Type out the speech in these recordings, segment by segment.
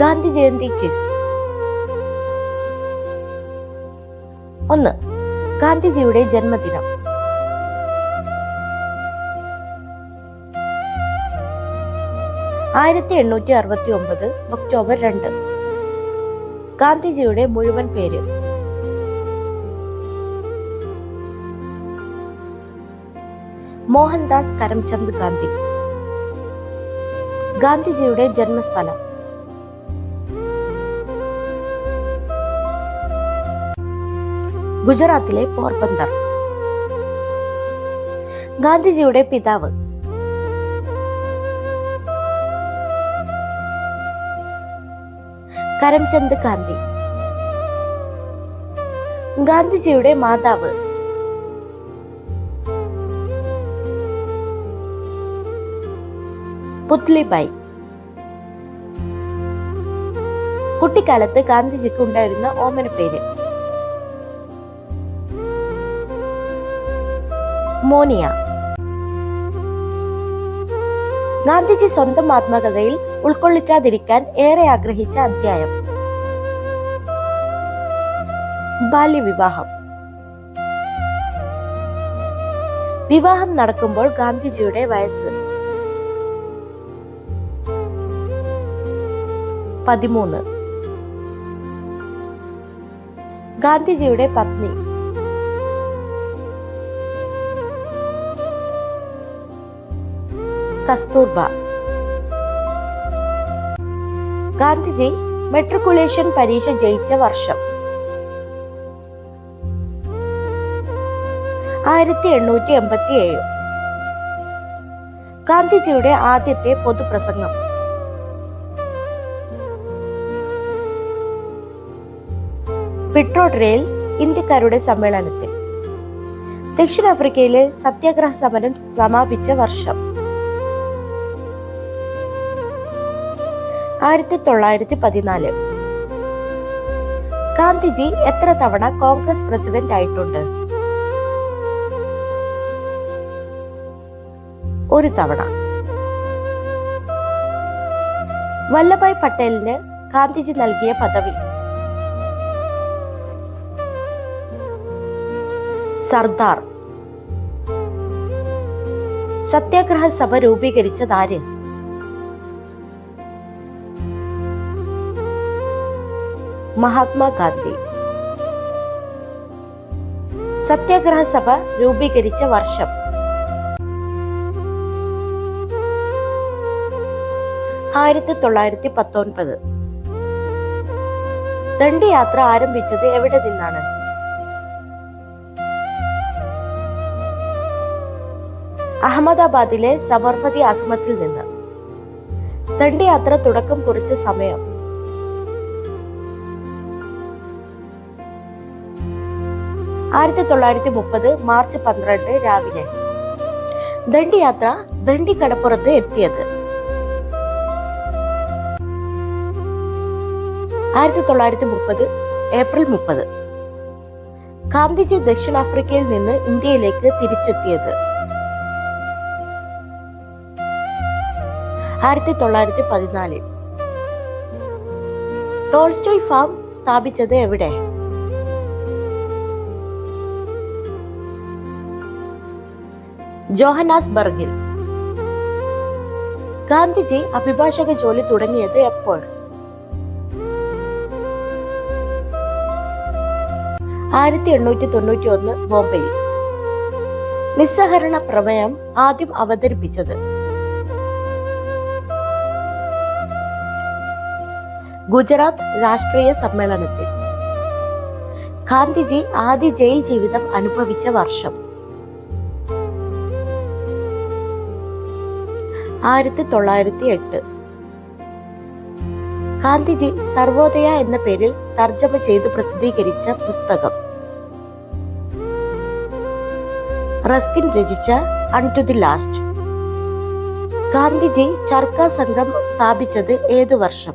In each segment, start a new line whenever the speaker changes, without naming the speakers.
Gandhi Jayanti quiz. ഒന്ന് ഗാന്ധിജിയുടെ ജന്മദിനം. ആയിരത്തി എണ്ണൂറ്റി അറുപത്തി ഒമ്പത് ഒക്ടോബർ രണ്ട്. ഗാന്ധിജിയുടെ മുഴുവൻ പേര്. മോഹൻദാസ് കരംചന്ദ് ഗാന്ധി. ഗാന്ധിജിയുടെ ജന്മസ്ഥലം. ഗുജറാത്തിലെ പോർബന്ദർ. ഗാന്ധിജിയുടെ പിതാവ്. കരംചന്ദ് ഗാന്ധി. ഗാന്ധിജിയുടെ മാതാവ്. പുത്ലിബായി. കുട്ടിക്കാലത്ത് ഗാന്ധിജിക്ക് ഉണ്ടായിരുന്ന ഓമന പേര്. മോനിയ. ഗാന്ധിജി സ്വന്തം ആത്മകഥയിൽ ഉൾക്കൊള്ളിക്കാതിരിക്കാൻ ഏറെ ആഗ്രഹിച്ച അധ്യായം. ബാല്യവിവാഹം. വിവാഹം നടക്കുമ്പോൾ ഗാന്ധിജിയുടെ വയസ്സ്. പതിമൂന്ന്. ഗാന്ധിജിയുടെ പത്നി. കസ്തൂർബ. ഗാന്ധിജി മെട്രിക്കുലേഷൻ പരീക്ഷ ജയിച്ച വർഷം. ആയിരത്തി എണ്ണൂറ്റി എൺപത്തി ഏഴ് ഗാന്ധിജിയുടെ ആദ്യത്തെ പൊതുപ്രസംഗം. പിട്രോഡ്രയിൽ ഇന്ത്യക്കാരുടെ സമ്മേളനത്തിൽ. ദക്ഷിണാഫ്രിക്കയിലെ സത്യാഗ്രഹ സമരം സമാപിച്ച വർഷം. ആയിരത്തി തൊള്ളായിരത്തി പതിനാല് ഗാന്ധിജി എത്ര തവണ കോൺഗ്രസ് പ്രസിഡന്റ് ആയിട്ടുണ്ട്? ഒരു തവണ. വല്ലഭായ് പട്ടേലിന് ഗാന്ധിജി നൽകിയ പദവി. സർദാർ. സത്യാഗ്രഹ സഭ രൂപീകരിച്ചതാര് മഹാത്മാഗാന്ധി സത്യാഗ്രഹ സഭ രൂപീകരിച്ച വർഷം. ആയിരത്തി തൊള്ളായിരത്തി പത്തൊൻപത് ദണ്ഡിയാത്ര ആരംഭിച്ചത് എവിടെ നിന്നാണ്? അഹമ്മദാബാദിലെ സബർമതി ആശ്രമത്തിൽ നിന്ന്. ദണ്ഡിയാത്ര തുടക്കം കുറിച്ച സമയം ആയിരത്തി തൊള്ളായിരത്തി മുപ്പത് മാർച്ച് പന്ത്രണ്ട് രാവിലെ. ദണ്ഡിയാത്ര ദണ്ഡി കടപ്പുറത്ത് എത്തിയത്. ആയിരത്തി തൊള്ളായിരത്തി മുപ്പത് ഏപ്രിൽ മുപ്പത്. ഗാന്ധിജി ദക്ഷിണാഫ്രിക്കയിൽ നിന്ന് ഇന്ത്യയിലേക്ക് തിരിച്ചെത്തിയത്. ആയിരത്തി തൊള്ളായിരത്തി പതിനാലിൽ ടോൾസ്റ്റോയ് ഫാം സ്ഥാപിച്ചത് എവിടെ? ജോഹനാസ്ബർഗിൽ ഗാന്ധിജി അഭിഭാഷക ജോലി തുടങ്ങിയത് എപ്പോൾ? ആയിരത്തി എണ്ണൂറ്റി തൊണ്ണൂറ്റി ഒന്ന് ബോംബെയിൽ. നിസ്സഹരണ പ്രമേയം ആദ്യം അവതരിപ്പിച്ചത്. ഗുജറാത്ത് രാഷ്ട്രീയ സമ്മേളനത്തിൽ. ഗാന്ധിജി ആദ്യ ജയിൽ ജീവിതം അനുഭവിച്ച വർഷം. ആയിരത്തി തൊള്ളായിരത്തി എട്ട് ഗാന്ധിജി സർവോദയ എന്ന പേരിൽ തർജമ ചെയ്ത് പ്രസിദ്ധീകരിച്ച പുസ്തകം. റസ്കിൻ രചിച്ച unto the last. Gandhiji ചർക്ക സംഘം സ്ഥാപിച്ചത് ഏതു വർഷം?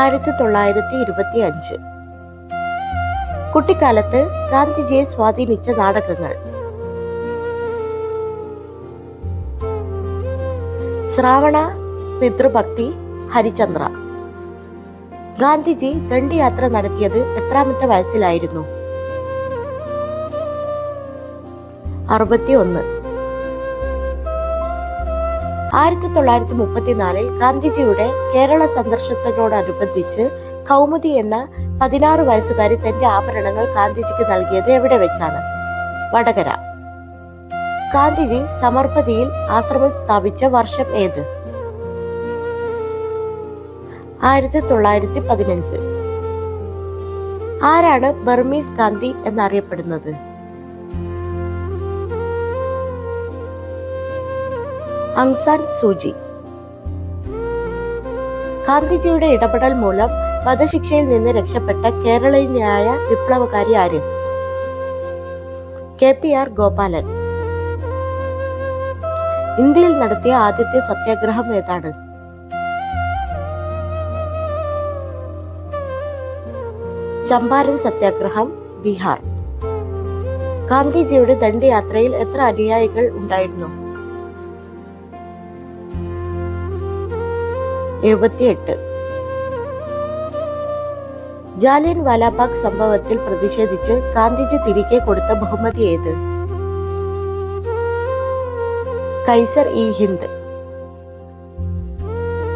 ആയിരത്തി തൊള്ളായിരത്തി ഇരുപത്തി അഞ്ച് കുട്ടിക്കാലത്ത് ഗാന്ധിജിയെ സ്വാധീനിച്ച നാടകങ്ങൾ. ശ്രാവണ പിതൃഭക്തി ഹരിചന്ദ്ര. ഗാന്ധിജി ദണ്ഡിയാത്ര നടത്തിയത് എത്രാമത്തെ വയസ്സിലായിരുന്നു? അറുപത്തി ഒന്ന് ആയിരത്തി തൊള്ളായിരത്തി മുപ്പത്തിനാലിൽ ഗാന്ധിജിയുടെ കേരള സന്ദർശനത്തോടനുബന്ധിച്ച് കൗമുദി എന്ന പതിനാറ് വയസ്സുകാരി തന്റെ ആഭരണങ്ങൾ ഗാന്ധിജിക്ക് നൽകിയത് എവിടെ വെച്ചാണ്? വടകര. ഗാന്ധിജി സമർപ്പതിയിൽ ആശ്രമം സ്ഥാപിച്ച വർഷം ഏത്? ആയിരത്തി തൊള്ളായിരത്തി പതിനഞ്ച്. ആരാണ് ബർമീസ് ഗാന്ധി എന്നറിയപ്പെടുന്നത്? അങ്സാൻ സൂചി. ഗാന്ധിജിയുടെ ഇടപെടൽ മൂലം വധശിക്ഷയിൽ നിന്ന് രക്ഷപ്പെട്ട കേരളീയനായ വിപ്ലവകാരി ആര്? K P R Gopalan. ഇന്ത്യയിൽ നടത്തിയ ആദ്യത്തെ സത്യാഗ്രഹം ഏതാണ്? ചമ്പാരൻ സത്യാഗ്രഹം ബീഹാർ. ഗാന്ധിജിയുടെ ദണ്ഡയാത്രയിൽ എത്ര അനുയായികൾ ഉണ്ടായിരുന്നു? എഴുപത്തിയെട്ട്. ജാലിയൻ വാലാബാഗ് സംഭവത്തിൽ പ്രതിഷേധിച്ച് ഗാന്ധിജി തിരികെ കൊടുത്ത ബഹുമതി ഏത്? കൈസർ ഇ ഹിന്ദ്.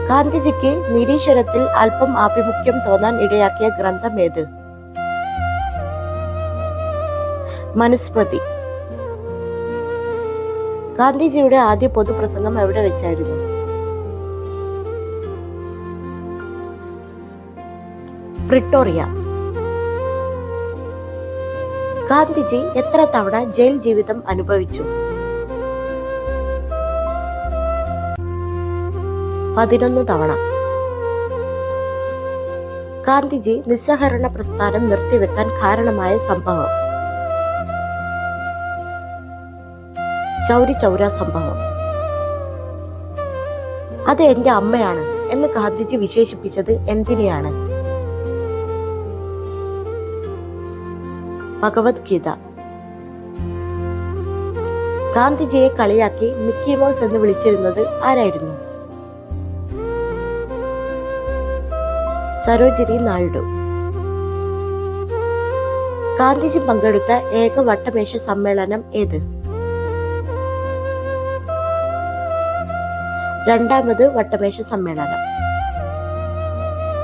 ഗാന്ധിജിക്ക് നിരീശ്വരത്തിൽ അല്പം ആഭിമുഖ്യം തോന്നാൻ ഇടയാക്കിയ ഗ്രന്ഥം ഏത്? മനുസ്മൃതി. ഗാന്ധിജിയുടെ ആദ്യ പൊതുപ്രസംഗം എവിടെ വെച്ചായിരുന്നു? പ്രിട്ടോറിയ. ഗാന്ധിജി എത്ര തവണ ജയിൽ ജീവിതം അനുഭവിച്ചു? പതിനൊന്ന് തവണ. ഗാന്ധിജി നിസ്സഹരണ പ്രസ്ഥാനം നിർത്തിവെക്കാൻ കാരണമായ സംഭവം. ചൗരി ചൗര സംഭവം. അത് എന്റെ അമ്മയാണ് എന്ന് ഗാന്ധിജി വിശേഷിപ്പിച്ചത് എന്തിനെയാണ്? ഭഗവത്ഗീത. ഗാന്ധിജിയെ കളിയാക്കി മിക്കി മൗസ് എന്ന് വിളിച്ചിരുന്നത് ആരായിരുന്നു? സരോജിനി നായിഡു. ഗാന്ധിജി പങ്കെടുത്ത ഏക വട്ടമേശ സമ്മേളനം ഏത്? രണ്ടാമത് വട്ടമേശ സമ്മേളനം.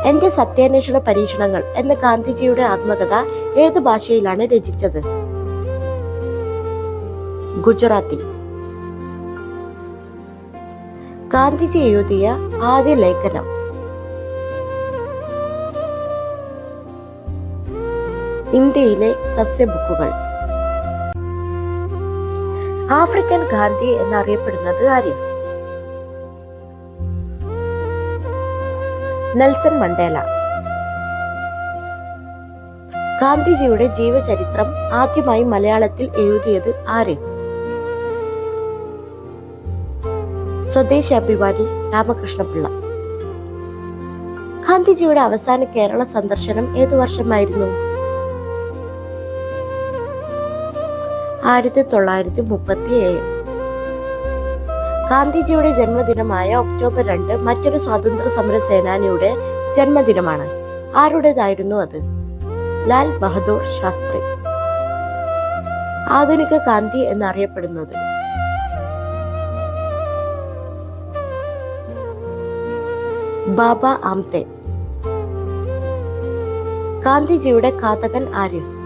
എന്റെ സത്യാന്വേഷണ പരീക്ഷണങ്ങൾ എന്ന ഗാന്ധിജിയുടെ ആത്മകഥ ഏത് ഭാഷയിലാണ് രചിച്ചത്? ഗുജറാത്തി. ഗാന്ധിജി എഴുതിയ ആദ്യ ലേഖനം ഇന്ത്യയിലെ സസ്യബുക്കുകൾ. ആഫ്രിക്കൻ ഗാന്ധി എന്നറിയപ്പെടുന്നത് ആര് നെൽസൺ മണ്ടേല. ഗാന്ധിജിയുടെ ജീവചരിത്രം ആദ്യമായി മലയാളത്തിൽ എഴുതിയത് ആര് സ്വദേശാഭിമാനി രാമകൃഷ്ണപിള്ള. ഗാന്ധിജിയുടെ അവസാന കേരള സന്ദർശനം ഏതു വർഷമായിരുന്നു? ആയിരത്തി തൊള്ളായിരത്തി മുപ്പത്തി ഏഴ് ഗാന്ധിജിയുടെ ജന്മദിനമായ ഒക്ടോബർ രണ്ട് മറ്റൊരു സ്വാതന്ത്ര്യ സമര സേനാനിയുടെ ജന്മദിനമാണ്. ആരുടേതായിരുന്നു അത്? ലാൽ ബഹദൂർ ശാസ്ത്രി. ആധുനിക ഗാന്ധി എന്നറിയപ്പെടുന്നത്. ബാബ ആംതെ. ഗാന്ധിജിയുടെ കാതകൻ ആര്?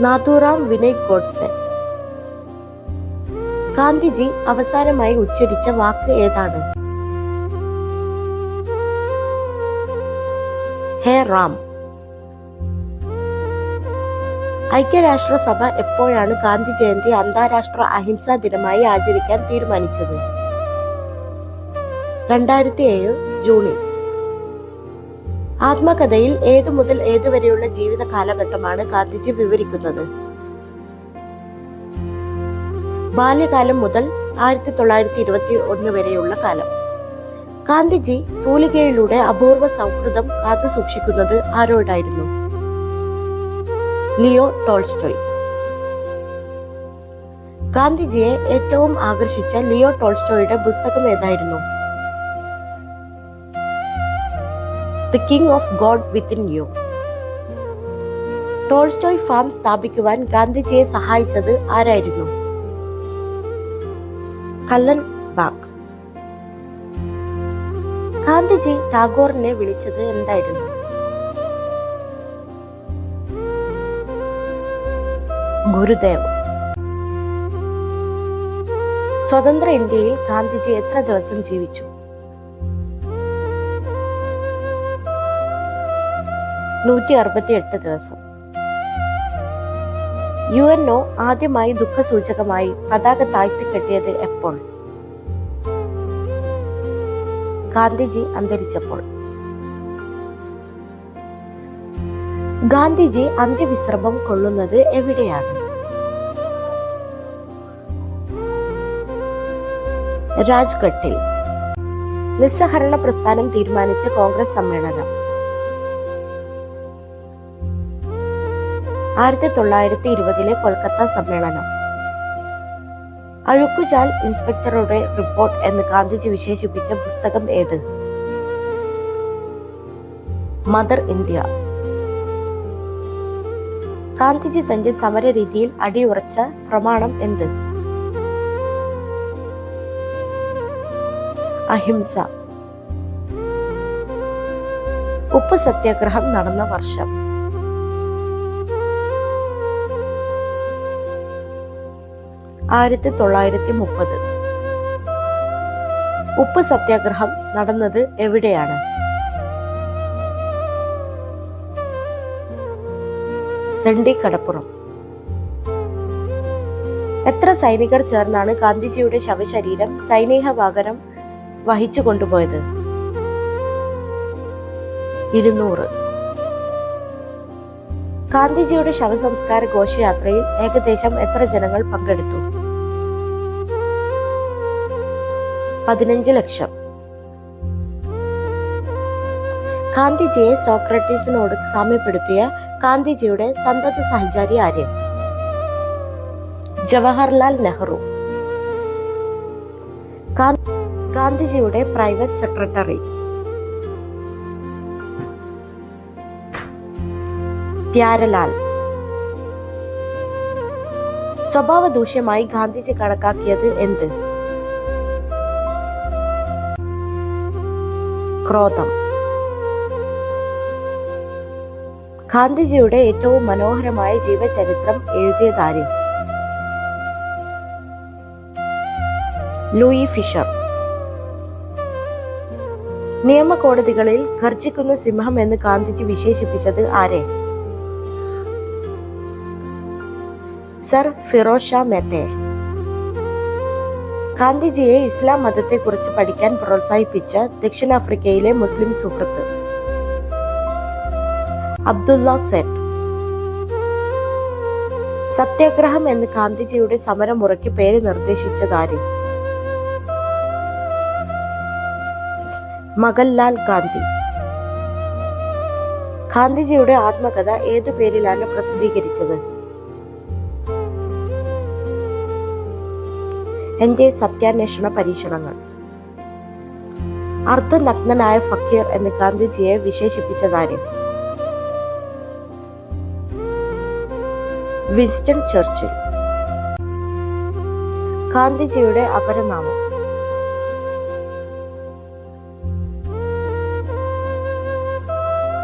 നാഥുറാം വിനയ് ഗോഡ്സെ. ഗാന്ധിജി അവസാനമായി ഉച്ചരിച്ച വാക്ക് ഏതാണ്? ഹേ റാം. ഐക്യരാഷ്ട്രസഭ എപ്പോഴാണ് ഗാന്ധി ജയന്തി അന്താരാഷ്ട്ര അഹിംസാ ദിനമായി ആചരിക്കാൻ തീരുമാനിച്ചത്? രണ്ടായിരത്തി ഏഴ് ജൂണിൽ. ആത്മകഥയിൽ ഏതു മുതൽ ഏതുവരെയുള്ള ജീവിത കാലഘട്ടമാണ് ഗാന്ധിജി വിവരിക്കുന്നത്? ബാല്യകാലം മുതൽ ആയിരത്തി തൊള്ളായിരത്തി ഇരുപത്തി ഒന്ന് വരെയുള്ള കാലം. ഗാന്ധിജി തൂലികയിലൂടെ അപൂർവ സൗഹൃദം കാത്തു സൂക്ഷിക്കുന്നത് ആരോടായിരുന്നു? Leo Tolstoy. ഗാന്ധിജിയെ ഏറ്റവും ആകർഷിച്ച ലിയോ ടോൾസ്റ്റോയുടെ പുസ്തകം ഏതായിരുന്നു? The king of God within you Tolstoy farm സ്ഥാപിക്കുവാൻ ഗാന്ധിജിയെ സഹായിച്ചത് ആരായിരുന്നു? കല്ലൻ ബാഗ്. ഗാന്ധിജി ടാഗോറിനെ വിളിച്ചത് എന്തായിരുന്നു? ഗുരുദേവ്. സ്വതന്ത്ര ഇന്ത്യയിൽ ഗാന്ധിജി എത്ര ദിവസം ജീവിച്ചു? നൂറ്റി അറുപത്തി എട്ട് ദിവസം. യു എൻ ഒ ആദ്യമായി ദുഃഖസൂചകമായി പതാക താഴ്ത്തിക്കെട്ടിയത് എപ്പോൾ? ഗാന്ധിജി അന്തരിച്ചപ്പോൾ. ഗാന്ധിജി അന്ത്യവിശ്രമം കൊള്ളുന്നത് എവിടെയാണ്? രാജ്ഘട്ടിൽ. നിസ്സഹരണ പ്രസ്ഥാനം തീരുമാനിച്ച കോൺഗ്രസ് സമ്മേളനം. ആയിരത്തി തൊള്ളായിരത്തി ഇരുപതിലെ കൊൽക്കത്ത സമ്മേളനം. അഴുക്കുചാൽ ഇൻസ്പെക്ടറുടെ റിപ്പോർട്ട് എന്ന് ഗാന്ധിജി വിശേഷിപ്പിച്ച പുസ്തകം ഏത്? Mother India. ഗാന്ധിജി തന്റെ സമര രീതിയിൽ അടിയുറച്ച പ്രമാണം എന്ത്? അഹിംസ. ഉപ്പ് സത്യാഗ്രഹം നടന്ന വർഷം. ആയിരത്തി തൊള്ളായിരത്തി മുപ്പത് ഉപ്പ് സത്യാഗ്രഹം നടന്നത് എവിടെയാണ്? ദണ്ഡി കടപ്പുറം എത്ര സൈനികർ ചേർന്നാണ് ഗാന്ധിജിയുടെ ശവശരീരം സൈനിക വാഹനം വഹിച്ചു കൊണ്ടുപോയത്? ഇരുന്നൂറ്. ഗാന്ധിജിയുടെ ശവസംസ്കാര ഘോഷയാത്രയിൽ ഏകദേശം എത്ര ജനങ്ങൾ പങ്കെടുത്തു? പതിനഞ്ച് ലക്ഷം. ഗാന്ധിജിയെ സോക്രട്ടീസിനോട് സാമ്യപ്പെടുത്തിയ ഗാന്ധിജിയുടെ സന്തത സഹചാരി ആര്? ജവഹർലാൽ നെഹ്റു. ഗാന്ധിജിയുടെ പ്രൈവറ്റ് സെക്രട്ടറി. പ്യാരലാൽ. സ്വഭാവ ദൂഷ്യമായി ഗാന്ധിജി കണക്കാക്കിയത് എന്ത്? ക്രോധം. ഗാന്ധിജിയുടെ ഏറ്റവും മനോഹരമായ ജീവചരിത്രം എഴുതിയതാരി? Louis Fisher. നിയമകോടതികളിൽ ഗർജിക്കുന്ന സിംഹം എന്ന് ഗാന്ധിജി വിശേഷിപ്പിച്ചത് ആരെ? സർ ഫിറോഷ മെത്തെ. ഗാന്ധിജിയെ ഇസ്ലാം മതത്തെക്കുറിച്ച് പഠിക്കാൻ പ്രോത്സാഹിപ്പിച്ച ദക്ഷിണാഫ്രിക്കയിലെ മുസ്ലിം സുഹൃത്ത്. അബ്ദുള്ള സെറ്റ് സത്യാഗ്രഹം എന്ന് ഗാന്ധിജിയുടെ സമരം സമരമുറയ്ക്ക് പേര് നിർദ്ദേശിച്ചതാര്? മകൻലാൽ ഗാന്ധി. ഗാന്ധിജിയുടെ ആത്മകഥ ഏതു പേരിലാണ് പ്രസിദ്ധീകരിച്ചത്? എന്റെ സത്യാന്വേഷണ പരീക്ഷണങ്ങൾ. അർദ്ധനഗ്നനായ ഫക്കീർ എന്ന് ഗാന്ധിജിയെ വിശേഷിപ്പിച്ചതാര് വിൻസ്റ്റൺ ചർച്ചിൽ. ഗാന്ധിജിയുടെ അപരനാമം.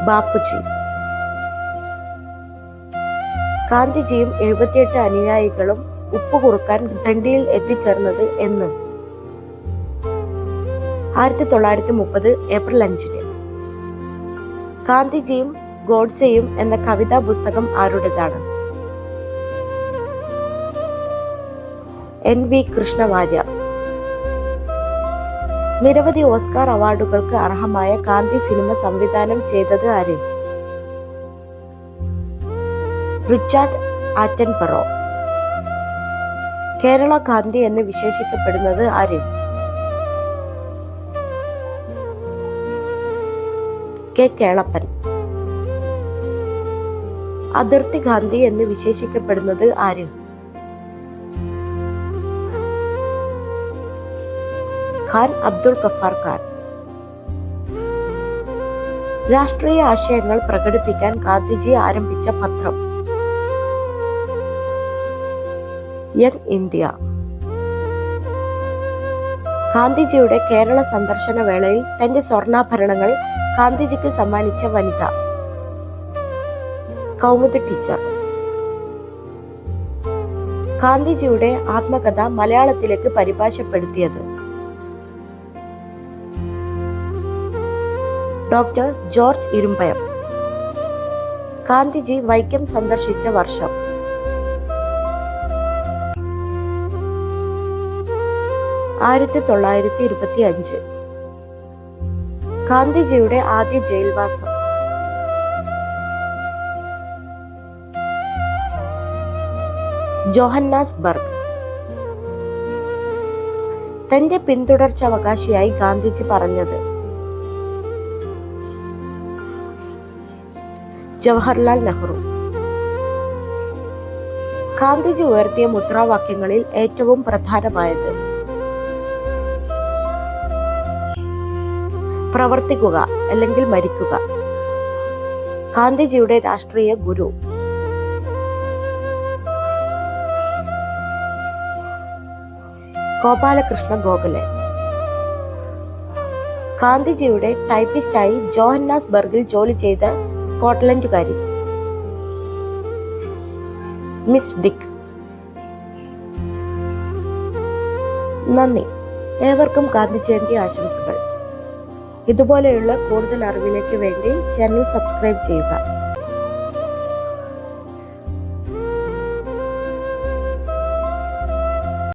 ബാപ്പുജി. ഗാന്ധിജിയും എഴുപത്തിയെട്ട് അനുയായികളും ഉപ്പ് കുറുക്കാൻ ദണ്ഡിയിൽ എത്തിച്ചേർന്നത് എന്ന്. ആയിരത്തി തൊള്ളായിരത്തി മുപ്പത് ഏപ്രിൽ അഞ്ചിന്. ഗാന്ധിജിയും ഗോഡ്സെയും എന്ന കവിതാ പുസ്തകം ആരുടേതാണ്? എൻ വി കൃഷ്ണവാര്യർ നിരവധി ഓസ്കാർ അവാർഡുകൾക്ക് അർഹമായ ഗാന്ധി സിനിമ സംവിധാനം ചെയ്തത് ആര്? റിച്ചാർഡ് ആറ്റൻപെറോ. കേരള ഗാന്ധി എന്ന് വിശേഷിക്കപ്പെടുന്നത് ആര്? കെ കേളപ്പൻ. അതിർത്തി ഗാന്ധി എന്ന് വിശേഷിക്കപ്പെടുന്നത് ആര്? ഖാൻ അബ്ദുൾ ഖഫാർ ഖാൻ. രാഷ്ട്രീയ ആശയങ്ങൾ പ്രകടിപ്പിക്കാൻ ഗാന്ധിജി ആരംഭിച്ച പത്രം. Young India. ഗാന്ധിജിയുടെ കേരള സന്ദർശന വേളയിൽ തന്റെ സ്വർണാഭരണങ്ങൾ ഗാന്ധിജിക്ക് സമ്മാനിച്ച വനിത. കൗമുദി ടീച്ചർ. ഗാന്ധിജിയുടെ ആത്മകഥ മലയാളത്തിലേക്ക് പരിഭാഷപ്പെടുത്തിയത്. Doctor George Irumbayam. Gandhiji Vaikom സന്ദർശിച്ച വർഷം. ആയിരത്തി തൊള്ളായിരത്തി ഇരുപത്തി അഞ്ച് ഗാന്ധിജിയുടെ ആദ്യ ജയിൽവാസം. ജോഹന്നാസ് ബർഗ് തന്റെ പിന്തുടർച്ചാവകാശിയായി ഗാന്ധിജി പറഞ്ഞത് ജവഹർലാൽ നെഹ്റു. ഗാന്ധിജി ഉയർത്തിയ മുദ്രാവാക്യങ്ങളിൽ ഏറ്റവും പ്രധാനമായത് പ്രവർത്തിക്കുക അല്ലെങ്കിൽ മരിക്കുക. ഗാന്ധിജിയുടെ രാഷ്ട്രീയ ഗുരു. ഗോപാലകൃഷ്ണ ഗോഖലെ. ഗാന്ധിജിയുടെ ടൈപ്പിസ്റ്റായി ജോഹന്നാസ് ബർഗിൽ ജോലി ചെയ്ത സ്കോട്ട്ലൻഡുകാരി. മിസ് ഡിക്ക് നന്ദി. ഏവർക്കും ഗാന്ധി ജയന്തി ആശംസകൾ. ഇതുപോലെയുള്ള കൂടുതൽ അറിവിലേക്ക് വേണ്ടി ചാനൽ സബ്സ്ക്രൈബ് ചെയ്യുക.